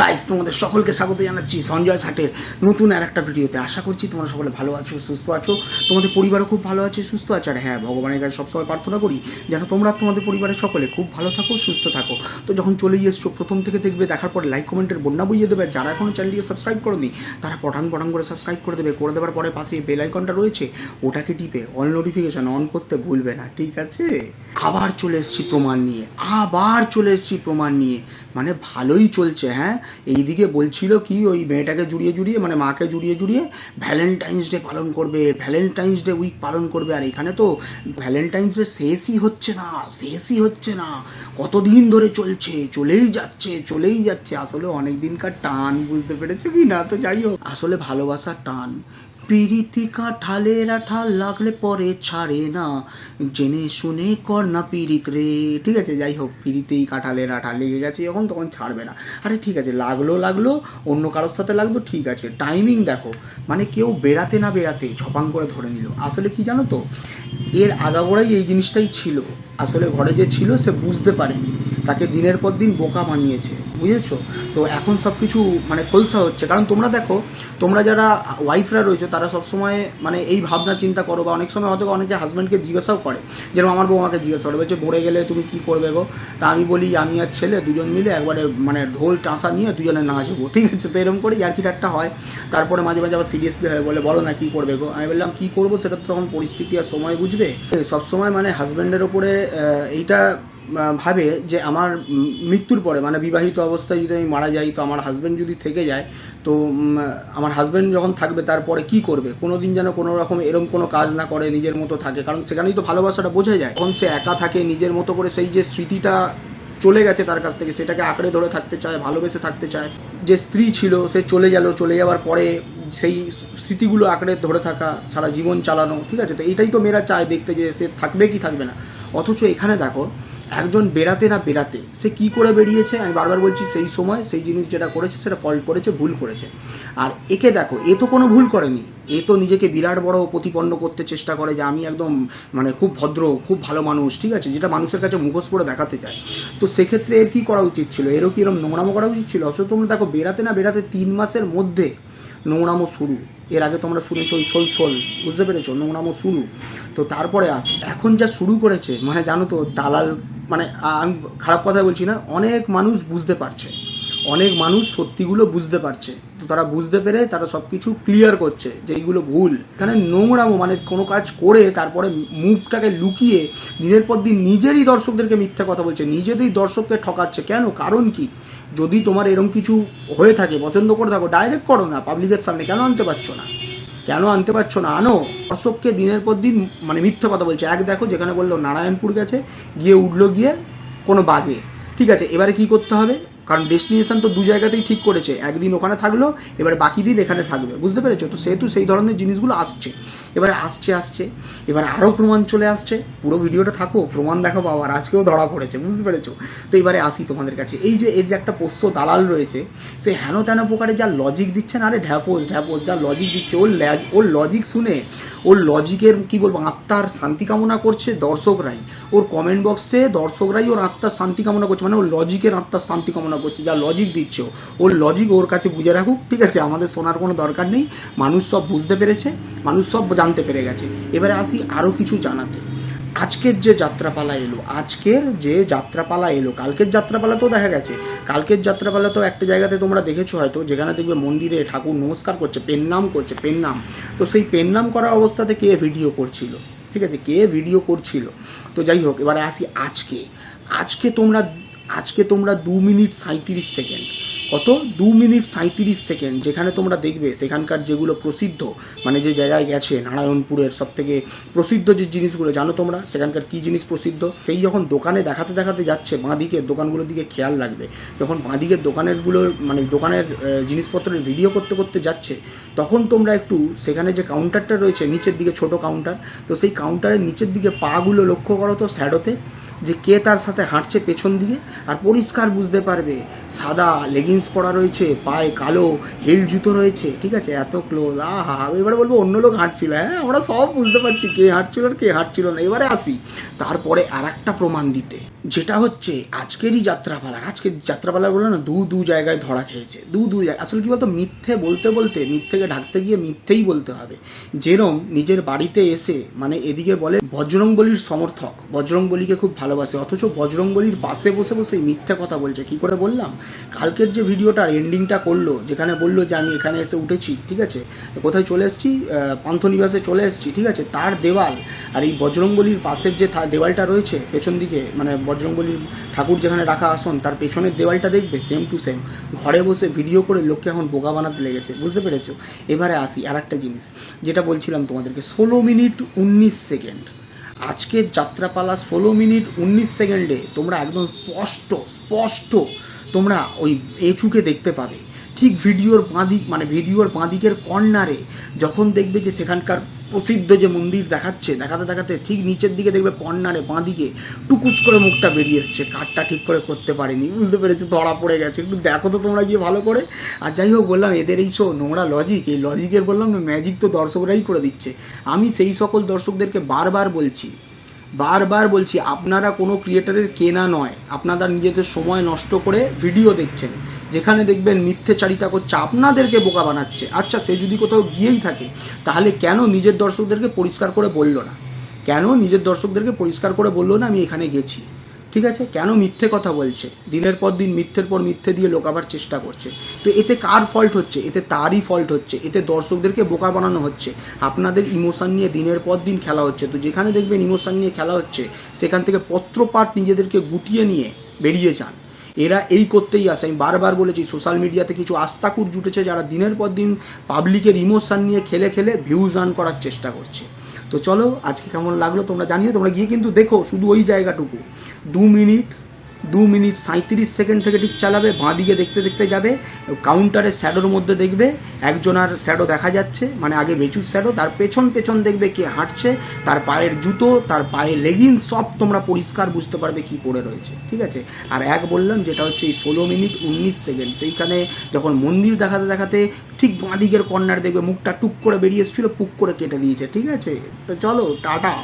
Guys তোমাদের সকলকে স্বাগত জানাচ্ছি সঞ্জয় ষাটের নতুন আর একটা ভিডিওতে আশা করছি তোমরা সকলে ভালো আছো, সুস্থ আছো। তোমাদের পরিবারও খুব ভালো আছে, সুস্থ আছে। আর হ্যাঁ ভগবানের কাছে সবসময় প্রার্থনা করি যেন তোমরা, তোমাদের পরিবারের সকলে খুব ভালো থাকো, সুস্থ থাকো। তো যখন চলেই এসছো, প্রথম থেকে দেখবে, দেখার পরে লাইক কমেন্টের বন্যা বইয়ে দেবে। যারা এখনও চ্যানেলটিকে সাবস্ক্রাইব করনি, তারা পটান পটান করে সাবস্ক্রাইব করে দেবে। করে দেওয়ার পরে পাশে বেল আইকনটা রয়েছে, ওটাকে টিপে অল নোটিফিকেশন অন করতে ভুলবে না, ঠিক আছে? আবার চলে এসেছি প্রমাণ নিয়ে, আবার চলে এসেছি প্রমাণ নিয়ে। মানে ভালোই চলছে হ্যাঁ? এইদিকে বলছিল কি, ওই মেয়েটাকে জুড়িয়ে জুড়িয়ে মানে মাকে জুড়িয়ে জুড়িয়ে ভ্যালেন্টাইন্স ডে পালন করবে ভ্যালেন্টাইন্স ডে উইক পালন করবে। আর এখানে তো ভ্যালেন্টাইন্স ডে শেষই হচ্ছে না, শেষই হচ্ছে না। কতদিন ধরে চলছে, চলেই যাচ্ছে চলেই যাচ্ছে। আসলে অনেক দিনকার টান, বুঝতে পেরেছ কি না? তো যাই হোক, আসলে ভালোবাসার টান। পিরিতি কাঁঠালের আঠাল লাগলে পরে ছাড়ে না। জেনে শুনে কর না পিরিত রে। ঠিক আছে, যাই হোক পিরিতেই কাঁঠালের আঠা লেগে গেছে যখন, তখন ছাড়বে না। আরে ঠিক আছে, লাগল লাগল, অন্য কারোর সাথে লাগল ঠিক আছে। টাইমিং দেখো মানে কেউ বেড়াতে না বেড়াতে ঝপাং করে ধরে নিল। আসলে কি জানো তো? এর আগাগোড়াই এই জিনিসটাই ছিল। আসলে ঘরে যে ছিল, সে বুঝতে পারেনি। তাকে দিনের পর দিন বোকা বানিয়েছে, বুঝেছ? তো এখন সব কিছু মানে খোলসা হচ্ছে। কারণ তোমরা দেখো, তোমরা যারা ওয়াইফরা রয়েছে, তারা সবসময় মানে এই ভাবনা, চিন্তা করো বা অনেক সময় হয়তো অনেকে হাজব্যান্ডকে জিজ্ঞাসাও করে, যেরকম আমার বউ আমাকে জিজ্ঞাসা করে, বলছে পড়ে গেলে তুমি কি করবে গো? তা আমি বলি, আমি আর ছেলে দুজন মিলে একবারে মানে ঢোল টাঁসা নিয়ে দুজনে নাচবো, ঠিক আছে? তো এরকম করে ইয়ার্কি ঠাট্টা হয়। তারপরে মাঝে মাঝে আবার সিরিয়াসলি হয়, বলে, বলো না, কী করবে গো? আমি বললাম, কী করব? সেটা তো তখন পরিস্থিতি আর সময় বুঝবে? সবসময় মানে হাজব্যান্ডের ওপরে এইটা ভাবে যে আমার মৃত্যুর পরে মানে বিবাহিত অবস্থায় যদি আমি মারা যাই, তো আমার হাজব্যান্ড যদি থেকে যায়, তো আমার হাজব্যান্ড যখন থাকবে তারপরে কি করবে? কোনো দিন যেন কোনো রকম এরকম কোনো কাজ না করে, নিজের মতো থাকে। কারণ সেখানেই তো ভালোবাসাটা বোঝা যায়। তখন সে একা থাকে, নিজের মতো করে সেই যে স্মৃতিটা চলে গেছে তার কাছ থেকে, সেটাকে আঁকড়ে ধরে থাকতে চায়, ভালোবেসে থাকতে চায়। যে স্ত্রী ছিল, সে চলে গেল, চলে যাওয়ার পরে সেই স্মৃতিগুলো আঁকড়ে ধরে থাকা, সারা জীবন চালানো, ঠিক আছে? তো এইটাই তো মেয়েরা চায় দেখতে যে সে থাকবে কি থাকবে না। অথচ এখানে দেখো একজন বেড়াতে না বেড়াতে, সে কি করে বেরিয়েছে? আমি বারবার বলছি, সেই সময় সেই জিনিস যেটা করেছে, সেটা ফল্ট করেছে, ভুল করেছে। আর একে দেখো, এ তো কোনো ভুল করেনি। এ তো নিজেকে বিরাট বড় প্রতিপন্ন করতে চেষ্টা করে যে আমি একদম মানে খুব ভদ্র, খুব ভালো মানুষ, ঠিক আছে? যেটা মানুষের কাছে মুখোশ করে দেখাতে চায়। তো সেক্ষেত্রে এর কি করা উচিত ছিল? এরও কি এরকম নোংরামো করা উচিত ছিল? অথচ তোমরা দেখো, বেড়াতে না বেড়াতে তিন মাসের মধ্যে নোংরামো শুরু। এর আগে তোমরা শুনেছো ওই সোল সোল, বুঝতে পেরেছ? নোংরামো শুরু। তো তারপরে আস। এখন যা শুরু করেছে মানে জানো তো, দালাল মানে আমি খারাপ কথা বলছি না, অনেক মানুষ বুঝতে পারছে। অনেক মানুষ সত্যিগুলো বুঝতে পারছে। তো তারা বুঝতে পেরে তারা সব কিছু ক্লিয়ার করছে যে এইগুলো ভুল। এখানে নোংরামো মানে কোনো কাজ করে তারপরে মুখটাকে লুকিয়ে দিনের পর দিন নিজেরই দর্শকদেরকে মিথ্যা কথা বলছে নিজেদেরই দর্শককে ঠকাচ্ছে। কেন? কারণ কি? যদি তোমার এরকম কিছু হয়ে থাকে, পছন্দ করে থাকো ডাইরেক্ট করো না পাবলিকের সামনে। কেন আনতে পারছ না? কেন আনতে পারছ না? আনো। অশোককে দিনের পর দিন মানে মিথ্যা কথা বলছে। এক দেখো যেখানে বলল, নারায়ণপুর গেছে। গিয়ে উঠল গিয়ে কোনো বাগে। ঠিক আছে, এবারে কি করতে হবে? কারণ ডেস্টিনেশন তো দু জায়গাতেই ঠিক করেছে, একদিন ওখানে থাকল, এবার বাকি দিন এখানে থাকবে, বুঝতে পেরেছ? তো সেহেতু সেই ধরনের জিনিসগুলো আসছে। এবারে আসছে আসছে, এবারে আরও প্রমাণ চলে আসছে। পুরো ভিডিওটা থাকো, প্রমাণ দেখাবো আবার আজকেও ধরা পড়েছে, বুঝতে পেরেছ? তো এবারে আসি তোমাদের কাছে। এই যে এর যে একটা পোষ্য দালাল রয়েছে, সে হেন তেন প্রকারে যা লজিক দিচ্ছে না, আরে ঢ্যাপোস ঢ্যাপোস, যা লজিক দিচ্ছে, ওর ওর লজিক শুনে, ওর লজিকের কি বলব, আত্মার শান্তি কামনা করছে দর্শকরাই। ওর কমেন্ট বক্সে দর্শকরাই ওর আত্মার শান্তি কামনা করছে মানে ওর লজিকের আত্মার শান্তি কামনা করছে, যা লজিক দিচ্ছে। ওর লজিক ওর কাছে বুঝে রাখুক, ঠিক আছে? আমাদের শোনার কোনো দরকার নেই। মানুষ সব বুঝতে পেরেছে, মানুষ সব জানতে পেরে গেছে। এবারে আসি আরও কিছু জানাতে। আজকের যে যাত্রাপালা এলো, আজকের যে যাত্রাপালা এলো, কালকের যাত্রাপালা তো দেখা গেছে। কালকের যাত্রাপালা তো একটা জায়গাতে তোমরা দেখেছ হয়তো, যেখানে দেখবে মন্দিরে ঠাকুর নমস্কার করছে, পেন্নাম করছে, পেন্নাম। তো সেই পেন্নাম করা অবস্থাতে কে ভিডিও করছিল? ঠিক আছে? কে ভিডিও করছিল? তো যাই হোক, এবারে আসি আজকে। আজকে তোমরা আজকে তোমরা দু মিনিট সাঁত্রিশ সেকেন্ড। কত? দু মিনিট সাঁত্রিশ সেকেন্ড, যেখানে তোমরা দেখবে সেখানকার যেগুলো প্রসিদ্ধ মানে যে জায়গায় গেছে নারায়ণপুরের সব থেকে প্রসিদ্ধ যে জিনিসগুলো, জানো তোমরা? সেখানকার কী জিনিস প্রসিদ্ধ? সেই যখন দোকানে দেখাতে দেখাতে যাচ্ছে বাঁ দিকের দোকানগুলোর দিকে খেয়াল রাখবে। যখন বাঁ দিকের দোকানেরগুলোর মানে দোকানের জিনিসপত্রের ভিডিও করতে করতে যাচ্ছে, তখন তোমরা একটু সেখানে যে কাউন্টারটা রয়েছে, নিচের দিকে ছোট কাউন্টার তো সেই কাউন্টারের নিচের দিকে পাগুলো লক্ষ্য করো তো শ্যাডোতে যে কে তার সাথে হাঁটছে পেছন দিকে আর পরিষ্কার বুঝতে পারবে। সাদা লেগিংস পরা রয়েছে, পায়ে কালো হিল জুতো রয়েছে, ঠিক আছে? এত ক্লোজ আ হা এবারে বলব অন্য লোক হাঁটছিল হ্যাঁ আমরা সব বুঝতে পারছি কে হাঁটছিল আর কে হাঁটছিল না। এবারে আসি। তারপরে আর একটা প্রমাণ দিতে। যেটা হচ্ছে, আজকেরই যাত্রাপালার আজকের যাত্রাপালার বলে না দু দু জায়গায় ধরা খেয়েছে। দু দু জায়গায় আসলে কী বলতো, মিথ্যে বলতে বলতে, মিথ্যেকে ঢাকতে গিয়ে মিথ্যেই বলতে হবে। যেরম নিজের বাড়িতে এসে মানে এদিকে বলে, বজরংবলির সমর্থক, বজরংবলিকে খুব ভালোবাসে, অথচ বজরংবলির পাশে বসে বসে মিথ্যে কথা বলছে। কি করে বললাম? কালকের যে ভিডিওটার এন্ডিংটা করল, যেখানে বলল যে, আমি এখানে এসে উঠেছি ঠিক আছে? কোথায় চলে এসেছি? পান্থনিবাসে চলে এসেছি, ঠিক আছে? তার দেওয়াল, আর এই বজরংবলির পাশের যে দেওয়ালটা রয়েছে, পেছন দিকে মানে বজরংবলির ঠাকুর যেখানে রাখা আসন, তার পেছনের দেওয়ালটা দেখবে? সেম টু সেম ঘরে বসে ভিডিও করে লোককে এখন বোকা বানাতে লেগেছে, বুঝতে পেরেছ? এবারে আসি আর একটা জিনিস, যেটা বলছিলাম তোমাদেরকে, ষোলো মিনিট উনিশ সেকেন্ড। আজকের যাত্রাপালা ষোলো মিনিট উনিশ সেকেন্ডে তোমরা একদম স্পষ্ট স্পষ্ট তোমরা ওই এচুকে দেখতে পাবে। ঠিক ভিডিওর বাঁদিক মানে ভিডিওর বাঁদিকের কর্নারে যখন দেখবে যে সেখানকার প্রসিদ্ধ যে মন্দির দেখাচ্ছে, দেখাতে দেখাতে ঠিক নিচের দিকে দেখবে কর্নারে বাঁদিকে টুকুস করে মুখটা বেরিয়ে এসছে। কাঠটা ঠিক করে করতে পারেনি, বুঝতে পেরেছ? ধরা পড়ে গেছে। একটু দেখো তো তোমরা গিয়ে ভালো করে। আর যাই হোক, বললাম এদের এই শো নোংরা লজিক এই লজিকের বললাম ম্যাজিক তো দর্শকরাই করে দিচ্ছে। আমি সেই সকল দর্শকদেরকে বারবার বলছি বারবার বলছি, আপনারা কোনো ক্রিয়েটারের কেনা নয়, আপনারা নিজেদের সময় নষ্ট করে ভিডিও দেখছেন, যেখানে দেখবেন মিথ্যেচারিতা করছে আপনাদেরকে বোকা বানাচ্ছে। আচ্ছা সে যদি কোথাও গিয়েই থাকে, তাহলে কেন নিজের দর্শকদেরকে পরিষ্কার করে বলল না? কেন নিজের দর্শকদেরকে পরিষ্কার করে বলল না, আমি এখানে গেছি? ঠিক আছে? কেন মিথ্যে কথা বলছে? দিনের পর দিন মিথ্যের পর মিথ্যে দিয়ে লোকাবার চেষ্টা করছে। তো এতে কার ফল্ট হচ্ছে? এতে তারই ফল্ট হচ্ছে। এতে দর্শকদেরকে বোকা বানানো হচ্ছে। আপনাদের ইমোশন নিয়ে দিনের পর দিন খেলা হচ্ছে। তো যেখানে দেখবেন ইমোশন নিয়ে খেলা হচ্ছে, সেখান থেকে পত্রপাঠ নিজেদেরকে গুটিয়ে নিয়ে বেরিয়ে যান। এরা এই করতেই আসে। আমি বারবার বলেছি সোশ্যাল মিডিয়াতে কিছু আস্তাকুট জুটেছে যারা দিনের পর দিন পাবলিকের ইমোশন নিয়ে খেলে খেলে ভিউজ আর্ন করার চেষ্টা করছে। তো চলো, আজকে কেমন লাগল তোমরা জানিও, তোমরা গিয়ে কিন্তু দেখো শুধু ওই জায়গাটুকু। দু মিনিট দু মিনিট সাঁত্রিশ সেকেন্ড থেকে ঠিক চালাবে, বাঁ দিকে দেখতে দেখতে যাবে কাউন্টারের শ্যাডোর মধ্যে দেখবে একজনার শ্যাডো দেখা যাচ্ছে মানে আগে বেচুর শ্যাডো তার পেছন পেছন দেখবে কে হাঁটছে, তার পায়ের জুতো, তার পায়ে লেগিংস সব তোমরা পরিষ্কার বুঝতে পারবে কি পড়ে রয়েছে, ঠিক আছে? আর এক বললাম, যেটা হচ্ছে এই ষোলো মিনিট উনিশ সেকেন্ড, সেইখানে যখন মন্দির দেখাতে দেখাতে ঠিক বাঁ দিকের কর্নার দেখবে, মুখটা টুক করে বেরিয়ে এসেছিল, পুক করে কেটে দিয়েছে, ঠিক আছে? তো চলো, টাটা!